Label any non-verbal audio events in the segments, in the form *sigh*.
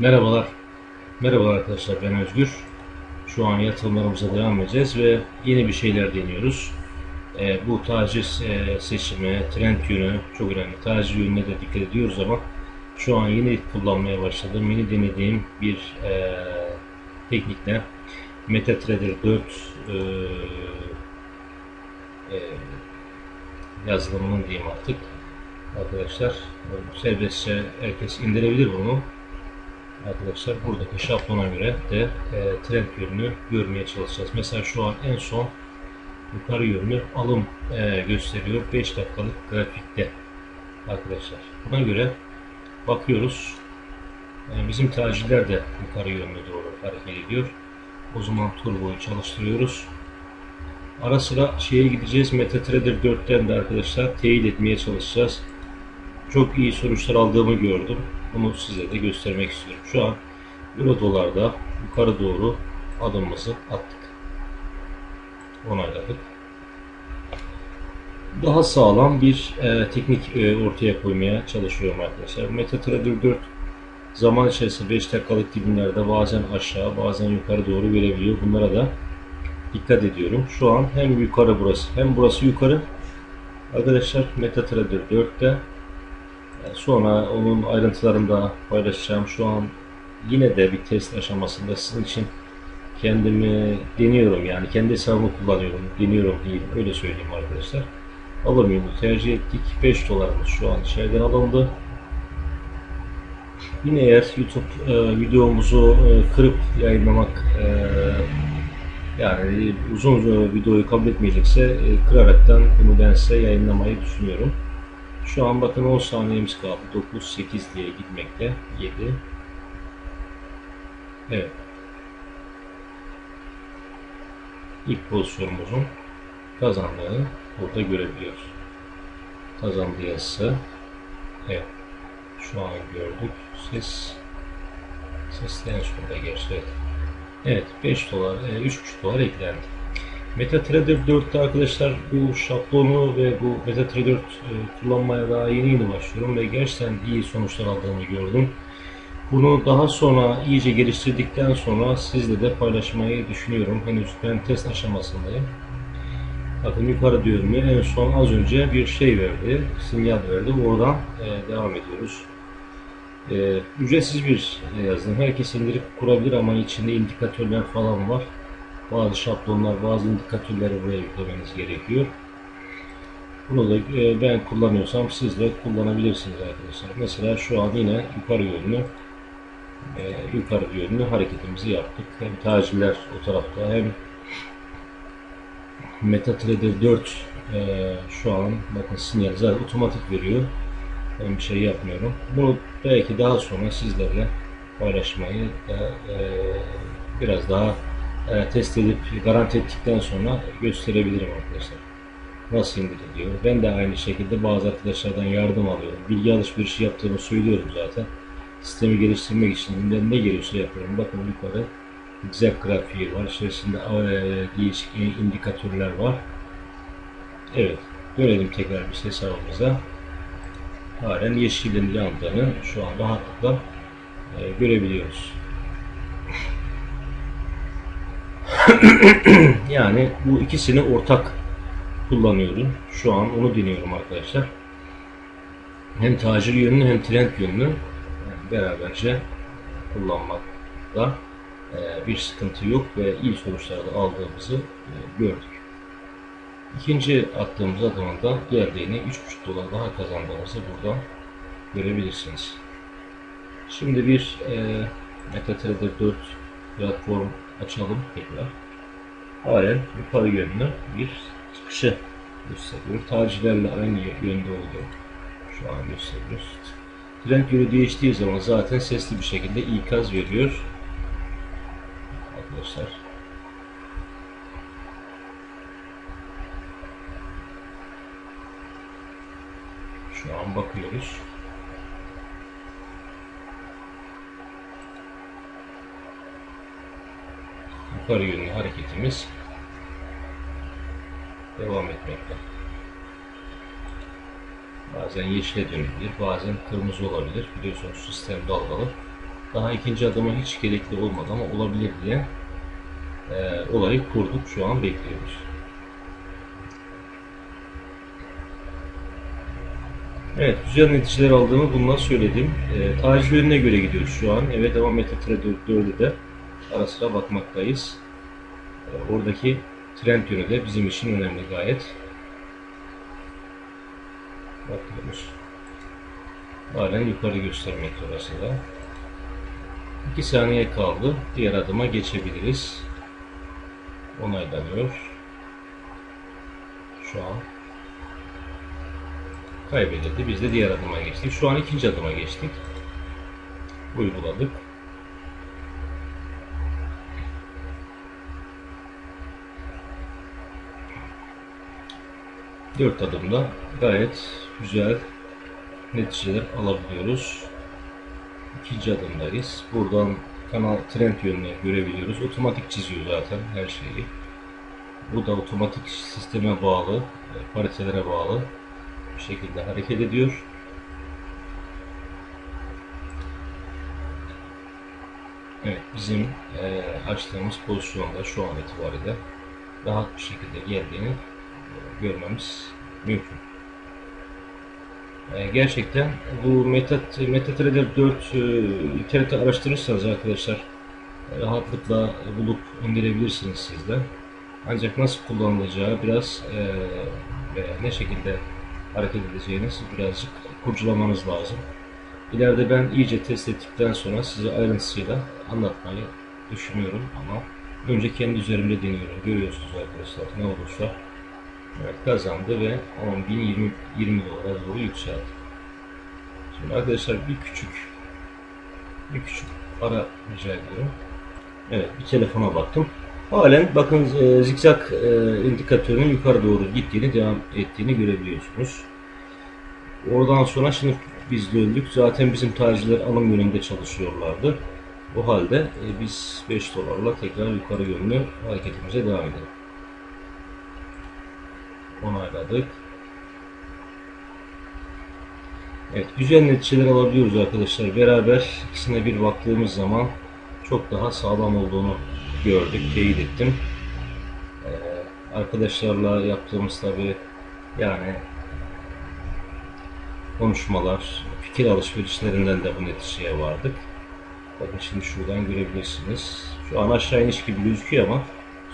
Merhabalar. Merhabalar arkadaşlar ben Özgür. Şu an yatırımlarımıza devam edeceğiz ve yeni bir şeyler deniyoruz. Ee, bu taciz e, seçimi, trend yönü çok önemli. Taciz yönüne de dikkat ediyoruz ama şu an yeni kullanmaya başladığım, yeni denediğim bir e, teknikle MetaTrader 4 e, e, yazılımının diyeyim artık arkadaşlar serbestçe herkes indirebilir bunu arkadaşlar buradaki şablona göre de e, trend yönünü görmeye çalışacağız. Mesela şu an en son yukarı yönlü alım e, gösteriyor 5 dakikalık grafikte arkadaşlar. Buna göre bakıyoruz. E, bizim tercihler de yukarı yönlü doğru hareket ediyor. O zaman turboyu çalıştırıyoruz. Ara sıra şeye gideceğiz. MetaTrader 4'ten de arkadaşlar teyit etmeye çalışacağız. Çok iyi sonuçlar aldığımı gördüm. Bunu size de göstermek istiyorum. Şu an Euro dolarda yukarı doğru adımımızı attık. Onayladık. Daha sağlam bir e, teknik e, ortaya koymaya çalışıyorum arkadaşlar. MetaTrader 4 zaman içerisinde 5 dakikalık dilimlerde bazen aşağı bazen yukarı doğru verebiliyor. Bunlara da dikkat ediyorum. Şu an hem yukarı burası hem burası yukarı. Arkadaşlar MetaTrader 4'te Sonra onun ayrıntılarını da paylaşacağım. Şu an yine de bir test aşamasında sizin için kendimi deniyorum yani kendi hesabımı kullanıyorum. Deniyorum değil öyle söyleyeyim arkadaşlar. Alır mıyım tercih ettik. 5 dolarımız şu an içeriden alındı. Yine eğer YouTube e, videomuzu e, kırıp yayınlamak e, yani uzun uzun videoyu kabul etmeyecekse e, kıraraktan bunu ben size yayınlamayı düşünüyorum. Şu an bakın 10 saniyemiz kaldı. 9-8 diye gitmekte. 7. Evet. İlk pozisyonumuzun kazandığını burada görebiliyoruz. Kazandığı yazısı. Evet. Şu an gördük. Ses sesli en sonunda gerçi. Evet. evet 5 dolar, 3,5 dolar eklendi. MetaTrader 4'te arkadaşlar bu şablonu ve bu MetaTrader 4 e, kullanmaya daha yeni yeni başlıyorum ve gerçekten iyi sonuçlar aldığımı gördüm. Bunu daha sonra iyice geliştirdikten sonra sizle de paylaşmayı düşünüyorum. Henüz ben test aşamasındayım. Bakın yukarı diyorum en son az önce bir şey verdi, sinyal verdi. Oradan e, devam ediyoruz. E, ücretsiz bir yazılım. Herkes indirip kurabilir ama içinde indikatörler falan var bazı şablonlar, bazı indikatörleri buraya yüklemeniz gerekiyor. Bunu da e, ben kullanıyorsam siz de kullanabilirsiniz arkadaşlar. Mesela şu an yine yukarı yönlü e, yukarı yönlü hareketimizi yaptık. Hem tacirler o tarafta hem MetaTrader 4 e, şu an bakın sinyal zaten otomatik veriyor. Ben bir şey yapmıyorum. Bunu belki daha sonra sizlerle paylaşmayı biraz daha e, test edip garanti ettikten sonra gösterebilirim arkadaşlar. Nasıl indiriliyor? Ben de aynı şekilde bazı arkadaşlardan yardım alıyorum. Bilgi alışverişi yaptığımı söylüyorum zaten. Sistemi geliştirmek için elimden ne geliyorsa yapıyorum. Bakın yukarı güzel grafiği var. İçerisinde e, değişik indikatörler var. Evet. Dönelim tekrar bir hesabımıza. Halen yeşilin yandığını şu an rahatlıkla e, görebiliyoruz. *coughs* yani bu ikisini ortak kullanıyorum. Şu an onu deniyorum arkadaşlar. Hem tacir yönünü hem trend yönünü yani beraberce kullanmakta e, bir sıkıntı yok ve iyi sonuçlar da aldığımızı e, gördük. İkinci attığımız adımın da geldiğini 3,5 dolar daha kazandığımızı buradan görebilirsiniz. Şimdi bir e, MetaTrader 4 platform açalım tekrar. Halen yukarı yönlü bir çıkışı gösteriyor. Tacirlerle aynı yönde olduğu şu an gösteriyoruz. Trend yönü değiştiği zaman zaten sesli bir şekilde ikaz veriyor. Arkadaşlar Şu an bakıyoruz. Yukarı yönlü hareketimiz devam etmekte. Bazen yeşile dönebilir, bazen kırmızı olabilir. Biliyorsunuz sistem dalgalı. Daha ikinci adıma hiç gerekli olmadı ama olabilir diye e, olayı kurduk. Şu an bekliyoruz. Evet, güzel neticeler aldığımı bundan söyledim. E, tacil yönüne göre gidiyoruz şu an. Evet ama MetaTrader 4'ü de ara bakmaktayız. E, oradaki trend yönü de bizim için önemli gayet. Bakıyoruz. Halen yukarı göstermekte orası da. 2 saniye kaldı. Diğer adıma geçebiliriz. Onaylanıyor. Şu an kaybedildi. Biz de diğer adıma geçtik. Şu an ikinci adıma geçtik. Uyguladık. Dört adımda gayet güzel neticeler alabiliyoruz. İkinci adımdayız. Buradan kanal trend yönünü görebiliyoruz. Otomatik çiziyor zaten her şeyi. Bu da otomatik sisteme bağlı, e, paritelere bağlı bir şekilde hareket ediyor. Evet, bizim e, açtığımız pozisyonda şu an itibariyle rahat bir şekilde geldiğini görmemiz mümkün. E, gerçekten bu Metat, MetaTrader 4 e, araştırırsanız arkadaşlar e, rahatlıkla bulup indirebilirsiniz siz de. Ancak nasıl kullanılacağı biraz e, veya ne şekilde hareket edeceğiniz birazcık kurcalamanız lazım. İleride ben iyice test ettikten sonra size ayrıntısıyla anlatmayı düşünüyorum ama önce kendi üzerimde deniyorum. Görüyorsunuz arkadaşlar ne olursa evet, kazandı ve 10.000 20, 20 dolara doğru yükseldi. Şimdi arkadaşlar bir küçük bir küçük ara rica ediyorum. Evet bir telefona baktım. Halen bakın e, zikzak e, indikatörünün yukarı doğru gittiğini devam ettiğini görebiliyorsunuz. Oradan sonra şimdi biz döndük. Zaten bizim tacirler alım yönünde çalışıyorlardı. O halde e, biz 5 dolarla tekrar yukarı yönlü hareketimize devam edelim. Onayladık. Evet, güzel neticeler alabiliyoruz arkadaşlar. Beraber ikisine bir baktığımız zaman çok daha sağlam olduğunu gördük, teyit ettim. Ee, arkadaşlarla yaptığımız tabi yani konuşmalar, fikir alışverişlerinden de bu neticeye vardık. Bakın şimdi şuradan görebilirsiniz. Şu an aşağı iniş gibi gözüküyor ama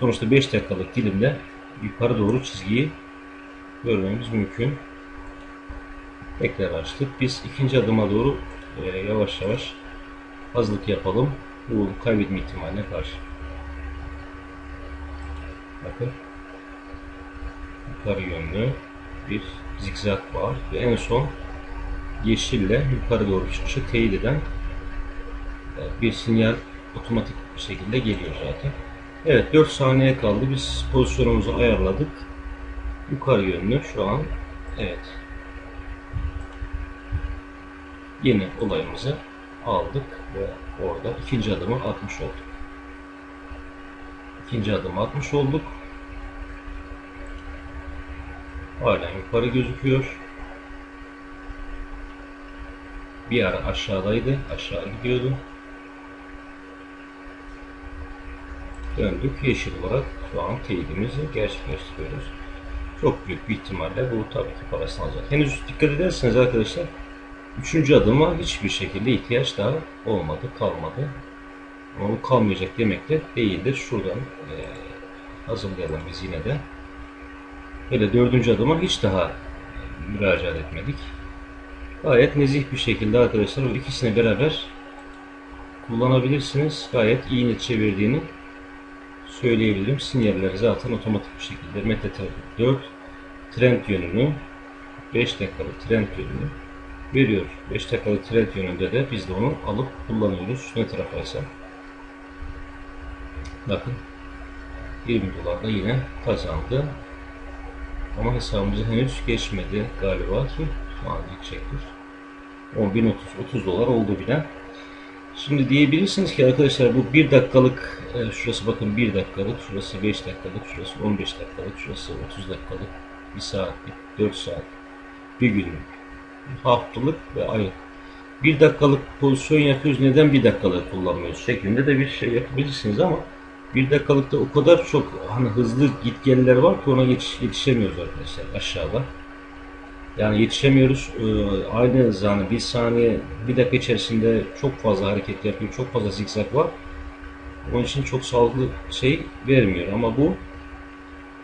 sonuçta 5 dakikalık dilimde yukarı doğru çizgiyi görmemiz mümkün. Tekrar açtık. Biz ikinci adıma doğru e, yavaş yavaş hazırlık yapalım. Bu kaybetme ihtimaline karşı. Bakın. Yukarı yönlü bir zikzak var ve en son yeşille yukarı doğru çıkışı teyit eden e, bir sinyal otomatik bir şekilde geliyor zaten. Evet 4 saniye kaldı. Biz pozisyonumuzu ayarladık. Yukarı yönlü şu an. Evet. Yeni olayımızı aldık ve orada ikinci adımı atmış olduk. İkinci adımı atmış olduk. Hala yukarı gözüküyor. Bir ara aşağıdaydı. Aşağı gidiyordu. Döndük. Yeşil olarak şu an teyidimizi gerçekleştiriyoruz. Çok büyük bir ihtimalle bu tabii ki parasını alacak. Henüz dikkat ederseniz arkadaşlar üçüncü adıma hiçbir şekilde ihtiyaç daha olmadı, kalmadı. Ama bu kalmayacak demek de değildir. Şuradan e, hazırlayalım biz yine de. Böyle dördüncü adıma hiç daha müracaat etmedik. Gayet nezih bir şekilde arkadaşlar o ikisini beraber kullanabilirsiniz. Gayet iyi netice verdiğini söyleyebilirim. Sinyalleri zaten otomatik bir şekilde MetaTrader 4 trend yönünü 5 dakikalık trend yönünü veriyor. 5 dakikalık trend yönünde de biz de onu alıp kullanıyoruz. Ne tarafa. Bakın 20 dolar da yine kazandı. Ama hesabımıza henüz geçmedi galiba ki şu an geçecektir. 10.030 30 dolar oldu bile. Şimdi diyebilirsiniz ki arkadaşlar bu 1 dakikalık e, şurası bakın 1 dakikalık, şurası 5 dakikalık, şurası 15 dakikalık, şurası 30 dakikalık, 1 saatlik, 4 saat, 1 günlük, haftalık ve aylık. bir dakikalık pozisyon yapıyoruz neden bir dakikalık kullanmıyoruz şeklinde de bir şey yapabilirsiniz ama bir dakikalıkta o kadar çok hani hızlı gitgelliler var ki ona yetiş, yetişemiyoruz arkadaşlar aşağıda. Yani yetişemiyoruz. Ee, aynı zamanda bir saniye, bir dakika içerisinde çok fazla hareket yapıyor, çok fazla zikzak var. Onun için çok sağlıklı şey vermiyor ama bu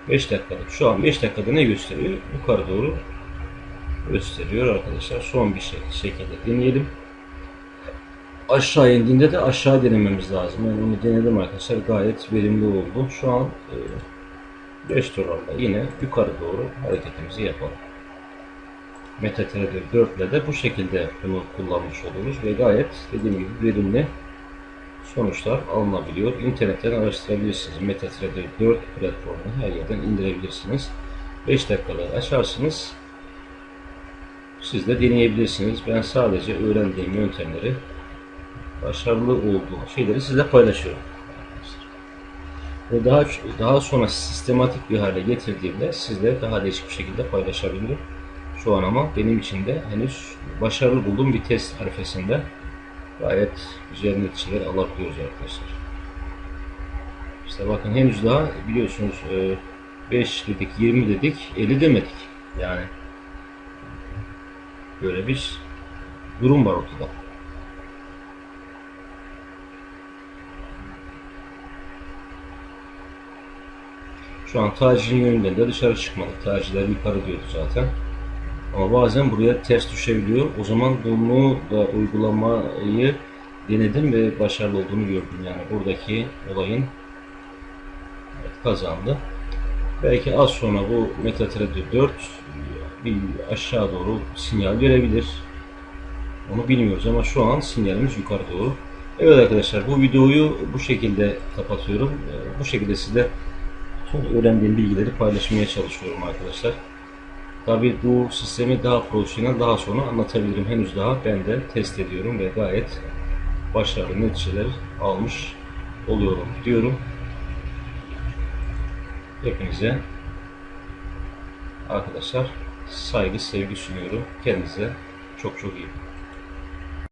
5 dakikalık. Şu an 5 dakikada ne gösteriyor? Yukarı doğru gösteriyor arkadaşlar. Son bir şey, şekilde deneyelim. Aşağı indiğinde de aşağı denememiz lazım. Ben onu denedim arkadaşlar. Gayet verimli oldu. Şu an 5 dolarla yine yukarı doğru hareketimizi yapalım. MetaTrader 4 ile de bu şekilde bunu kullanmış oluruz ve gayet dediğim gibi verimli sonuçlar alınabiliyor. İnternetten araştırabilirsiniz. MetaTrader 4 platformunu her yerden indirebilirsiniz. 5 dakikada açarsınız. Siz de deneyebilirsiniz. Ben sadece öğrendiğim yöntemleri başarılı olduğu şeyleri sizle paylaşıyorum. Ve daha daha sonra sistematik bir hale getirdiğimde sizle daha değişik bir şekilde paylaşabilirim. Şu an ama benim için de henüz başarılı bulduğum bir test arifesinde gayet güzel neticeler alabiliyoruz arkadaşlar. İşte bakın henüz daha biliyorsunuz 5 dedik, 20 dedik, 50 demedik. Yani böyle bir durum var ortada. Şu an tacinin yönünden de dışarı çıkmadık. Tacirler yukarı diyordu zaten. Ama bazen buraya ters düşebiliyor. O zaman bunu da uygulamayı denedim ve başarılı olduğunu gördüm. Yani buradaki olayın evet, kazandı. Belki az sonra bu MetaTrader 4 bir aşağı doğru sinyal verebilir. Onu bilmiyoruz ama şu an sinyalimiz yukarı doğru. Evet arkadaşlar bu videoyu bu şekilde kapatıyorum. Bu şekilde size öğrendiğim bilgileri paylaşmaya çalışıyorum arkadaşlar. Tabi bu sistemi daha profesyonel daha sonra anlatabilirim. Henüz daha ben de test ediyorum ve gayet başarılı neticeler almış oluyorum diyorum. Hepinize arkadaşlar saygı sevgi sunuyorum. Kendinize çok çok iyi.